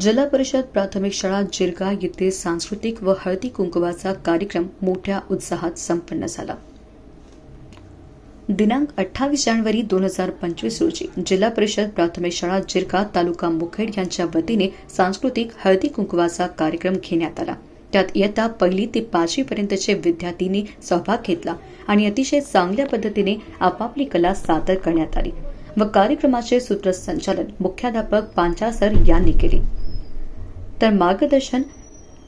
जिल्हा परिषद प्राथमिक शाळा जिरगा येथे सांस्कृतिक व हळदी कुंकवाचा कार्यक्रम मोठ्या उत्साहात संपन्न झाला. दिनांक अठ्ठावीस जानेवारी दोन हजार पंचवीस रोजी जिल्हा परिषद प्राथमिक शाळा जिरगा तालुका मुखेड यांच्या वतीने सांस्कृतिक हळदी कुंकवाचा कार्यक्रम घेण्यात आला. त्यात इयत्ता पहिली ते पाचवी पर्यंतचे विद्यार्थ्यांनी सहभाग घेतला आणि अतिशय चांगल्या पद्धतीने आपापली कला सादर करण्यात आली व कार्यक्रमाचे सूत्रसंचालन मुख्याध्यापक पांचासर यांनी केले. तर मार्गदर्शन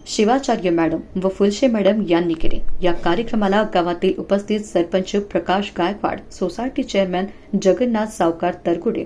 शिवाचार्य मॅडम व फुलशे मॅडम यांनी केले. या कार्यक्रमाला गावातील उपस्थित सरपंच प्रकाश गायकवाड सोसायटी चेअरमॅन जगन्नाथ सावकार तरगुडे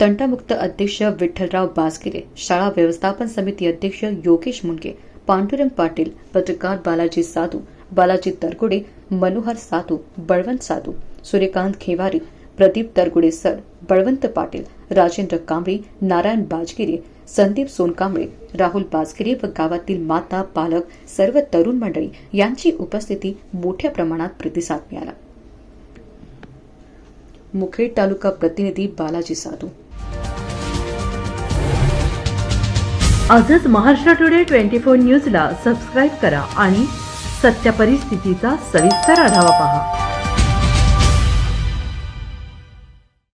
तंटामुक्त अध्यक्ष विठ्ठलराव बासगिरे शाळा व्यवस्थापन समिती अध्यक्ष योगेश मुंडगे पांडुरंग पाटील पत्रकार बालाजी साधू बालाजी तरगुडे मनोहर साधू बळवंत साधू सूर्यकांत खेवारी प्रदीप तरगुडे सर बळवंत पाटील राजेंद्र कांबळी नारायण बाजगिरे संदीप सोनकांबळे राहुल बाजगिरे व गावातील माता पालक सर्व तरुण मंडळी यांची उपस्थिती मोठ्या प्रमाणात प्रतिसाद मिळाला. मुखेड तालुका प्रतिनिधी बालाजी साधू. आजच महाराष्ट्र टुडे ट्वेंटी फोर न्यूजला सबस्क्राईब करा आणि सत्य परिस्थितीचा सविस्तर आढावा पहा.